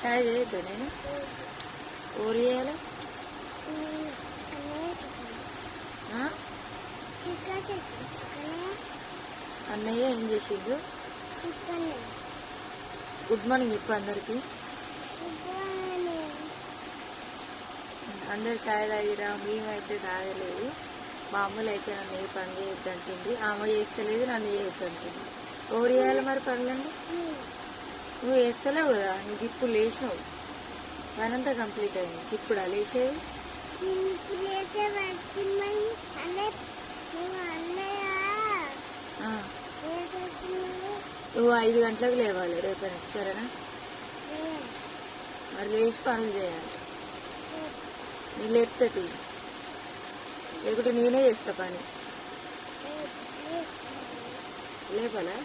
చాయ్ చేయొద్దు నేను. ఊరు చేయాలి? అన్నయ్య ఏం చేసిండు? గుడ్ మార్నింగ్ చెప్పు అందరికి. అందరు చాయ్ తాగిరా మేమైతే తాగలేదు. మా అమ్మలు అయితే నన్ను ఏ పని చేయొద్దంటుంది. ఆమె చేస్తలేదు నన్ను చేయొద్దంటుంది. ఎవరు చేయాలి మరి పనులండి? నువ్వు వేస్తలేవు కదా నువ్వు ఇప్పుడు లేచినావు. పనంతా కంప్లీట్ అయింది. ఇప్పుడు లేచేది? నువ్వు ఐదు గంటలకు లేవాలి రేపటి సరేనా? మరి లేచి పనులు చేయాలి. నీకు లేపుతుంది లేకుంటే నేనే చేస్తా పని. లేపాలా?